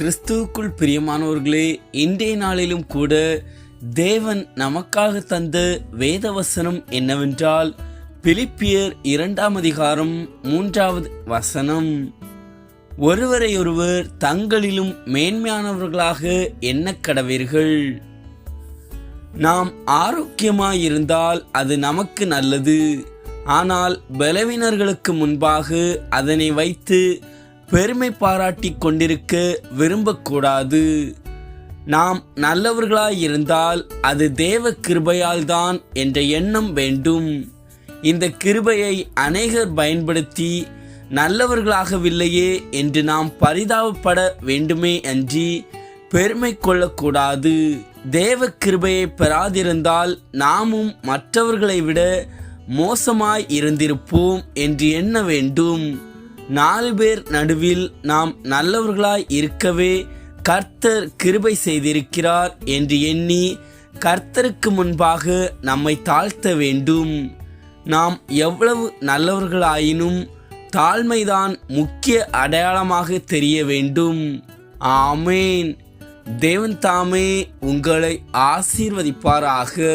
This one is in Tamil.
கிறிஸ்துவுக்குள் பிரியமானவர்களே இன்றைய நாளிலும் கூட தேவன் நமக்காக தந்த வேதவசனம் என்னவென்றால் பிலிப்பியர் இரண்டாம் அதிகாரம் மூன்றாவது வசனம். ஒருவரையொருவர் தங்களிலும் மேன்மையானவர்களாக எண்ண கடவீர்கள். நாம் ஆரோக்கியமாயிருந்தால் அது நமக்கு நல்லது. ஆனால் பலவீனர்களுக்கு முன்பாக அதனை வைத்து பெருமை பாராட்டிக் கொண்டிருக்க விரும்பக்கூடாது. நாம் நல்லவர்களாயிருந்தால் அது தேவ கிருபையால் தான் என்ற எண்ணம் வேண்டும். இந்த கிருபையை அநேகர் பயன்படுத்தி நல்லவர்களாகவில்லையே என்று நாம் பரிதாபப்பட வேண்டுமே அன்றி பெருமை கொள்ளக்கூடாது. தேவ கிருபையை பெறாதிருந்தால் நாமும் மற்றவர்களை விட மோசமாய் இருந்திருப்போம் என்று எண்ண வேண்டும். நாலு பேர் நடுவில் நாம் நல்லவர்களாய் இருக்கவே கர்த்தர் கிருபை செய்திருக்கிறார் என்று எண்ணி கர்த்தருக்கு முன்பாக நம்மை தாழ்த்த வேண்டும். நாம் எவ்வளவு நல்லவர்களாயினும் தாழ்மைதான் முக்கிய அடையாளமாக தெரிய வேண்டும். ஆமேன். தேவன் தாமே உங்களை ஆசீர்வதிப்பாராக.